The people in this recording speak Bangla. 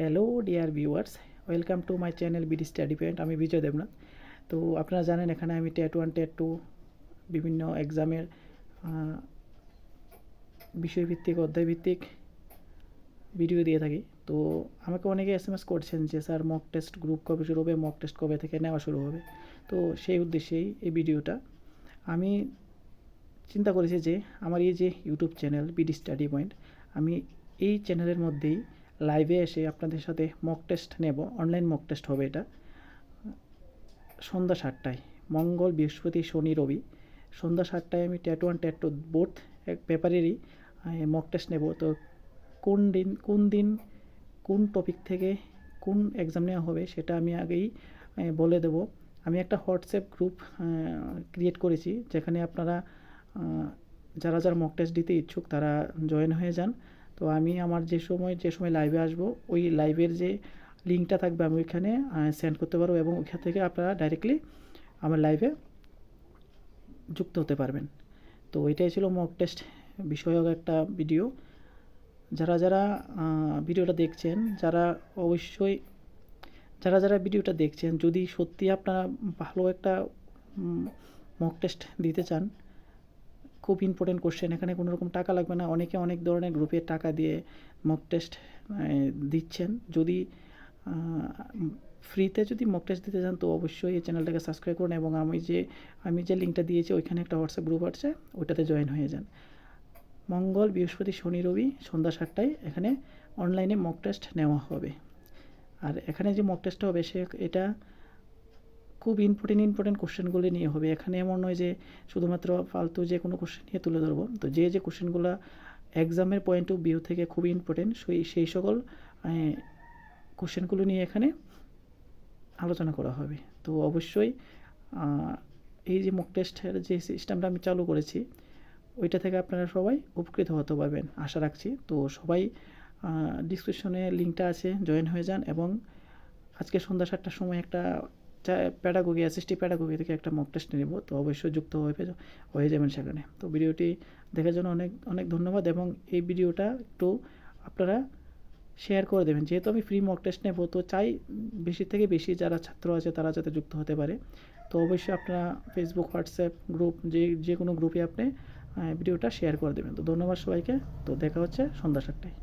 Hello dear viewers welcome to my channel BD study point আমি বিজয় দেবনাথ। তো আপনারা জানেন, এখানে আমি টেট ওয়ান টেট টু বিভিন্ন এক্সামের বিষয়ভিত্তিক, অধ্যায়ভিত্তিক ভিডিও দিয়ে থাকি। তো আমাকে অনেকে এস এম এস করছেন যে, স্যার মক টেস্ট গ্রুপ কবে শুরু হবে? মক টেস্ট কবে থেকে নেওয়া শুরু হবে? তো সেই উদ্দেশ্যেই এই ভিডিওটা আমি চিন্তা করেছি যে, আমার এই যে YouTube channel BD study point আমি এই চ্যানেলের মধ্যেই লাইভে এসে আপনাদের সাথে মক টেস্ট নেব অনলাইন মক টেস্ট হবে এটা। সন্ধ্যা সাতটায়, মঙ্গল, বৃহস্পতি, শনি, রবি। সন্ধ্যা সাতটায় আমি TET one TET two both এক পেপারেরই মক টেস্ট নেব। তো কোন দিন কোন দিন, কোন টপিক থেকে কোন এক্সাম নেওয়া হবে সেটা আমি আগেই বলে দেব। আমি একটা হোয়াটসঅ্যাপ গ্রুপ ক্রিয়েট করেছি, যেখানে আপনারা যারা যারা মক টেস্ট দিতে ইচ্ছুক তারা জয়েন হয়ে যান। তো আমি আমার যে সময় যে সময় লাইভে আসব, ওই লাইভের যে লিঙ্কটা থাকবে আমি ওইখানে সেন্ড করতে পারব এবং ওইখান থেকে আপনারা ডাইরেক্টলি আমার লাইভে যুক্ত হতে পারবেন। তো এটাই ছিল মক টেস্ট বিষয়ক একটা ভিডিও যারা যারা ভিডিওটা দেখছেন, যারা অবশ্যই, যারা যারা ভিডিওটা দেখছেন, যদি সত্যি আপনারা ভালো একটা মক টেস্ট দিতে চান খুব ইম্পর্টেন্ট কোশ্চেন এখানে কোনো রকম টাকা লাগবে না। অনেকে অনেক ধরনের গ্রুপে টাকা দিয়ে মক টেস্ট দিচ্ছেন। যদি ফ্রিতে যদি মক টেস্ট দিতে চান, তো অবশ্যই এই চ্যানেলটাকে সাবস্ক্রাইব করুন এবং আমি যে আমি যে লিঙ্কটা দিয়েছি, ওইখানে একটা হোয়াটসঅ্যাপ গ্রুপ আছে, ওইটাতে জয়েন হয়ে যান। মঙ্গল, বৃহস্পতি, শনি, রবি, সন্ধ্যা সাতটায় এখানে অনলাইনে মক টেস্ট নেওয়া হবে। আর এখানে যে মক টেস্টটা হবে, সে, এটা খুব ইম্পর্টেন্ট ইম্পর্টেন্ট কোশ্চেনগুলি নিয়ে হবে। এখানে এমন নয় যে শুধুমাত্র ফালতু যে কোনো কোশ্চেন নিয়ে তুলে ধরবো। তো যে যে কোশ্চেনগুলো এক্সামের পয়েন্ট অফ ভিউ থেকে খুবই ইম্পর্টেন্ট সেই সেই সকল কোশ্চেনগুলো নিয়ে এখানে আলোচনা করা হবে। তো অবশ্যই এই যে মক টেস্টের যে সিস্টেমটা আমি চালু করেছি, ওইটা থেকে আপনারা সবাই উপকৃত হতে পারবেন, আশা রাখছি। তো সবাই ডিসক্রিপশনে লিঙ্কটা আছে জয়েন হয়ে যান এবং আজকে সন্ধ্যা সাতটার সময় একটা প্যাডাগোগি অ্যাসিস্টি প্যাডাগোগি থেকে একটা মক টেস্ট নেব, তো অবশ্যই যুক্ত হয়ে হয়ে যাবেন সেখানে। তো ভিডিওটি দেখার জন্য অনেক অনেক ধন্যবাদ এবং এই ভিডিওটা একটু আপনারা শেয়ার করে দেবেন। যেহেতু আমি ফ্রি মক টেস্ট নেব, তো চাই বেশি থেকে বেশি যারা ছাত্র আছে, তারা যাতে যুক্ত হতে পারে। তো অবশ্যই আপনারা ফেসবুক হোয়াটসঅ্যাপ গ্রুপ যে যে কোনো গ্রুপে আপনি ভিডিওটা শেয়ার করে দেবেন। তো ধন্যবাদ সবাইকে। তো দেখা হচ্ছে সন্ধ্যা সাতটায়।